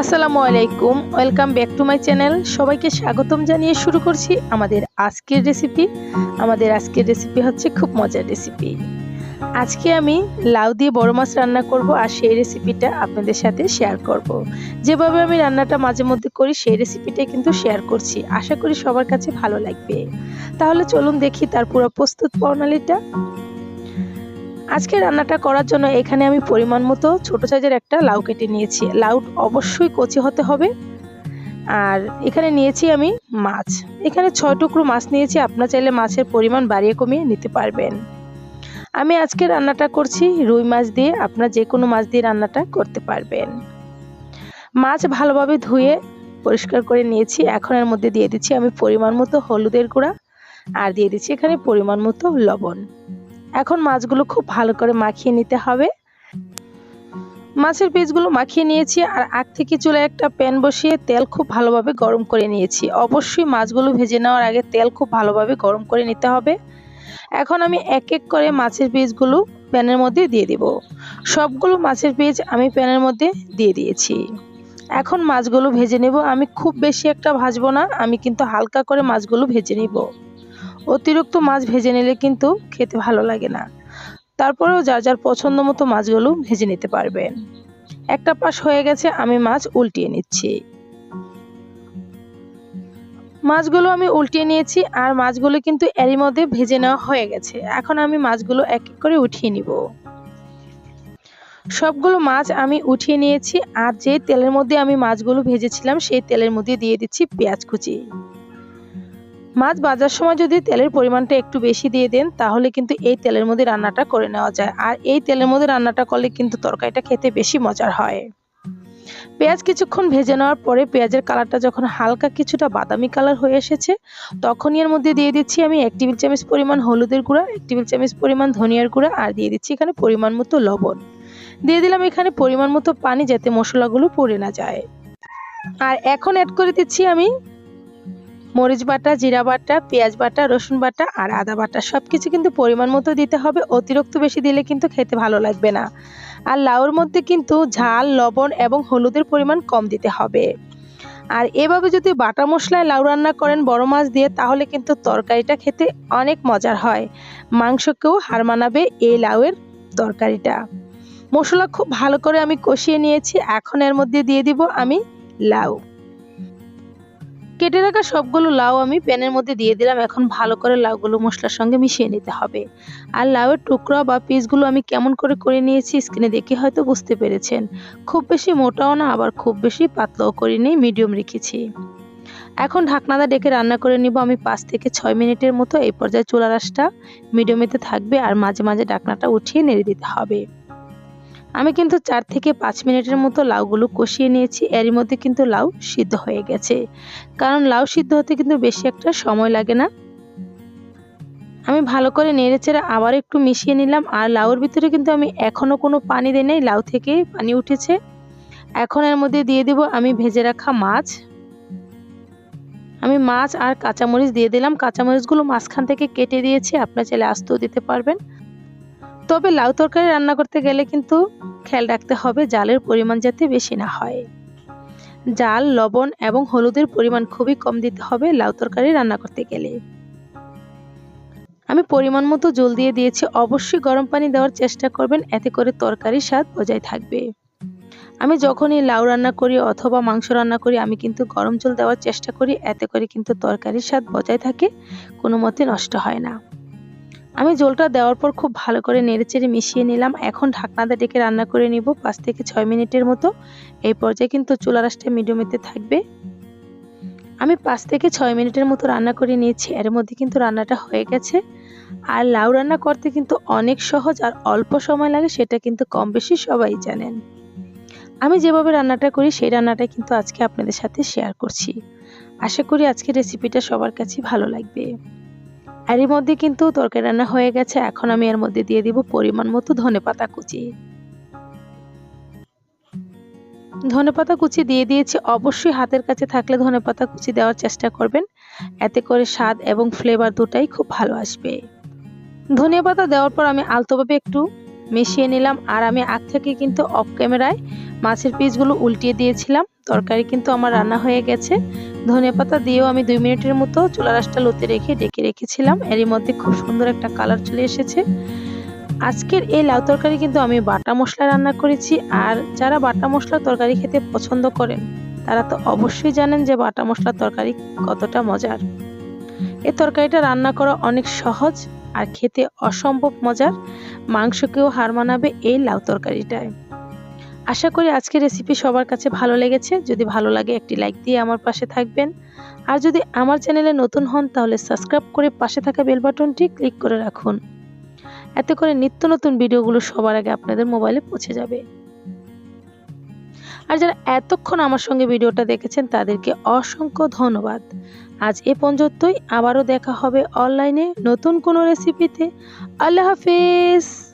আসসালামু আলাইকুম, welcome back to my channel. সবাইকে স্বাগতম জানিয়ে শুরু করছি আমাদের আজকের রেসিপি। আমাদের আজকের রেসিপি হচ্ছে খুব মজার রেসিপি। আজকে আমি লাউ দিয়ে বড় মাছ রান্না করব আর সেই রেসিপিটা আপনাদের সাথে শেয়ার করব। যেভাবে আমি রান্নাটা মাঝে মধ্যে করি, সেই রেসিপিটাই কিন্তু শেয়ার করছি। আশা করি সবার কাছে ভালো লাগবে। তাহলে চলুন দেখি তার পুরো প্রস্তুত প্রণালীটা। আজকে রান্নাটা করার জন্য এখানে আমি পরিমাণ মতো ছোট সাইজের একটা লাউ কেটে নিয়েছি। লাউ অবশ্যই কচি হতে হবে। আর এখানে নিয়েছি আমি মাছ। এখানে ছয় টুকরো মাছ নিয়েছি, আপনার চাইলে মাছের পরিমাণ বাড়িয়ে কমিয়ে নিতে পারবেন। আমি আজকে রান্নাটা করছি রুই মাছ দিয়ে, আপনার যে কোনো মাছ দিয়ে রান্নাটা করতে পারবেন। মাছ ভালোভাবে ধুয়ে পরিষ্কার করে নিয়েছি। এখন এর মধ্যে দিয়ে দিচ্ছি আমি পরিমাণ মতো হলুদের গুঁড়া। আর দিয়ে দিচ্ছি এখানে পরিমাণ মতো লবণ। এখন মাছগুলো খুব ভালো করে মাখিয়ে নিতে হবে। মাছের পিসগুলো মাখিয়ে নিয়েছি আর আগ থেকে চুলে একটা প্যান বসিয়ে তেল খুব ভালোভাবে গরম করে নিয়েছি। অবশ্যই মাছগুলো ভেজে নেওয়ার আগে তেল খুব ভালোভাবে গরম করে নিতে হবে। এখন আমি এক এক করে মাছের পিসগুলো প্যানের মধ্যে দিয়ে দিব। সবগুলো মাছের পিস আমি প্যানের মধ্যে দিয়ে দিয়েছি। এখন মাছগুলো ভেজে নেব। আমি খুব বেশি একটা ভাজবো না। আমি কিন্তু হালকা করে মাছগুলো ভেজে নিব। অতিরিক্ত মাছ ভেজে নিলে কিন্তু খেতে ভালো লাগে না। তারপরেও যার যার পছন্দ মতো মাছগুলো ভেজে নিতে পারবেন একটা পাশ হয়ে গেছে, আমি মাছ উল্টিয়ে নিচ্ছি। মাছগুলো আমি উল্টিয়ে নিয়েছি আর মাছগুলো কিন্তু এরই মধ্যে ভেজে নেওয়া হয়ে গেছে। এখন আমি মাছগুলো এক এক করে উঠিয়ে নিব। সবগুলো মাছ আমি উঠিয়ে নিয়েছি আর যে তেলের মধ্যে আমি মাছগুলো ভেজেছিলাম, সেই তেলের মধ্যে দিয়ে দিচ্ছি পেঁয়াজ কুচি। মাছ ভাজার সময় যদি তেলের পরিমাণটা একটু বেশি দিয়ে দেন, তাহলে কিন্তু এই তেলের মধ্যে রান্নাটা করে নেওয়া যায়। আর এই তেলের মধ্যে রান্নাটা করলে কিন্তু তরকারিটা খেতে বেশি মজার হয়। পেঁয়াজ কিছুক্ষণ ভেজে নেওয়ার পরে পেঁয়াজের কালারটা যখন হালকা কিছুটা বাদামি কালার হয়ে এসেছে, তখনই এর মধ্যে দিয়ে দিচ্ছি আমি এক টেবিল চামচ পরিমাণ হলুদের গুঁড়া, এক টেবিল চামচ পরিমাণ ধনিয়ার গুঁড়া আর দিয়ে দিচ্ছি এখানে পরিমাণ মতো লবণ। দিয়ে দিলাম এখানে পরিমাণ মতো পানি যাতে মশলাগুলো পড়ে না যায়। আর এখন অ্যাড করে দিচ্ছি আমি মরিচ বাটা, জিরা বাটা, পেঁয়াজ বাটা, রসুন বাটা আর আদা বাটা সব কিছু কিন্তু পরিমাণ মতো দিতে হবে। অতিরিক্ত বেশি দিলে কিন্তু খেতে ভালো লাগবে না। আর লাউর মধ্যে কিন্তু ঝাল, লবণ এবং হলুদের পরিমাণ কম দিতে হবে। আর এভাবে যদি বাটা মশলায় লাউ রান্না করেন বড় মাছ দিয়ে, তাহলে কিন্তু তরকারিটা খেতে অনেক মজার হয়। মাংসকেও হার মানাবে এই লাউয়ের তরকারিটা। মশলা খুব ভালো করে আমি কষিয়ে নিয়েছি। এখন এর মধ্যে দিয়ে দিব আমি লাউ। কেটে রাখা সবগুলো লাউ আমি প্যানের মধ্যে দিয়ে দিলাম। এখন ভালো করে লাউগুলো মশলার সঙ্গে মিশিয়ে নিতে হবে। আর লাউয়ের টুকরা বা পিসগুলো আমি কেমন করে করে নিয়েছি স্ক্রিনে দেখে হয়তো বুঝতে পেরেছেন। খুব বেশি মোটাও না, আবার খুব বেশি পাতলাও করে করিনি মিডিয়াম রেখেছি। এখন ঢাকনাটা ডেকে রান্না করে নিব। আমি পাঁচ থেকে ছয় মিনিটের মতো এই পর্যায়ে চুলা রাসটা মিডিয়ামেতে থাকবে আর মাঝে মাঝে ঢাকনাটা উঠিয়ে নেড়ে দিতে হবে। আমি কিন্তু চার থেকে পাঁচ মিনিটের মতো লাউগুলো কষিয়ে নিয়েছি। এরই মধ্যে কিন্তু লাউ সিদ্ধ হয়ে গেছে। কারণ লাউ সিদ্ধ হতে কিন্তু বেশি একটা সময় লাগে না। আমি ভালো করে নেড়েচেড়ে আবার একটু মিশিয়ে নিলাম। আর লাউর ভিতরে কিন্তু আমি এখনও কোনো পানি দিই নাই। লাউ থেকে পানি উঠেছে। এখন এর মধ্যে দিয়ে দেব আমি ভেজে রাখা মাছ। আমি মাছ আর কাঁচামরিচ দিয়ে দিলাম। কাঁচামরিচগুলো মাঝখান থেকে কেটে দিয়েছি। আপনার চাইলে আস্তেও দিতে পারবেন। তবে লাউ তরকারি রান্না করতে গেলে কিন্তু খেয়াল রাখতে হবে জালের পরিমাণ যাতে বেশি না হয়। জাল, লবণ এবং হলুদের পরিমাণ খুবই কম দিতে হবে লাউ তরকারি রান্না করতে গেলে। আমি পরিমাণ মতো জল দিয়ে দিয়েছি, অবশ্যই গরম পানি দেওয়ার চেষ্টা করবেন, এতে করে তরকারির স্বাদ বজায় থাকবে। আমি যখনই লাউ রান্না করি অথবা মাংস রান্না করি, আমি কিন্তু গরম জল দেওয়ার চেষ্টা করি, এতে করে কিন্তু তরকারির স্বাদ বজায় থাকে, কোনো মতে নষ্ট হয় না। আমি জলটা দেওয়ার পর খুব ভালো করে নেড়েচেড়ে মিশিয়ে নিলাম। এখন ঢাকনাতে ডেকে রান্না করে নিব পাঁচ থেকে ছয় মিনিটের মতো। এই পর্যায়ে কিন্তু চুলা রাসটা মিডিয়ামেতে থাকবে। আমি পাঁচ থেকে ছয় মিনিটের মতো রান্না করে নিয়েছি। এর মধ্যে কিন্তু রান্নাটা হয়ে গেছে। আর লাউ রান্না করতে কিন্তু অনেক সহজ আর অল্প সময় লাগে, সেটা কিন্তু কম বেশি সবাই জানেন। আমি যেভাবে রান্নাটা করি, সেই রান্নাটা কিন্তু আজকে আপনাদের সাথে শেয়ার করছি। আশা করি আজকের রেসিপিটা সবার কাছে ভালো লাগবে। আর এর মধ্যে কিন্তু তরকারি রান্না হয়ে গেছে। এখন আমি এর মধ্যে দিয়ে দিব পরিমাণ মতো ধনে পাতা কুচি। ধনে পাতা কুচি দিয়ে দিয়েছি। অবশ্যই হাতের কাছে থাকলে ধনে পাতা কুচি দেওয়ার চেষ্টা করবেন। এতে করে স্বাদ এবং ফ্লেভার দুটাই খুব ভালো আসবে। ধনিয়া পাতা দেওয়ার পর আমি আলতোভাবে একটু মিশিয়ে নিলাম। আর আমি আগ থেকে কিন্তু অফ ক্যামেরায় মাছের পিসগুলো উল্টিয়ে দিয়েছিলাম। তরকারি কিন্তু আমার রান্না হয়ে গেছে। ধনে পাতা দিয়েও আমি দুই মিনিটের মতো চুলা রাসটা লতে রেখে ডেকে রেখেছিলাম। এরই মধ্যে খুব সুন্দর একটা কালার চলে এসেছে। আজকের এই লাউ তরকারি কিন্তু আমি বাটা মশলা রান্না করেছি আর যারা বাটা মশলা তরকারি খেতে পছন্দ করেন, তারা তো অবশ্যই জানেন যে বাটা মশলার তরকারি কতটা মজার। এই তরকারিটা রান্না করা অনেক সহজ আর খেতে অসম্ভব মজার। মাংসকেও হার মানাবে এই লাউ তরকারিটায়। আশা করি আজকের রেসিপি সবার কাছে ভালো লেগেছে। যদি ভালো লাগে, একটি লাইক দিয়ে আমার পাশে থাকবেন। আর যদি আমার চ্যানেলে নতুন হন, তাহলে সাবস্ক্রাইব করে পাশে থাকা বেল বাটনটি ক্লিক করে রাখুন। এতে করে নিত্য নতুন ভিডিওগুলো সবার আগে আপনাদের মোবাইলে পৌঁছে যাবে। আর যারা এতক্ষণ আমার সঙ্গে ভিডিওটা দেখেছেন, তাদেরকে অসংখ্য ধন্যবাদ। আজ এ পর্যন্তই। আবারও দেখা হবে অনলাইনে নতুন কোনো রেসিপিতে আল্লাহ হাফিজ!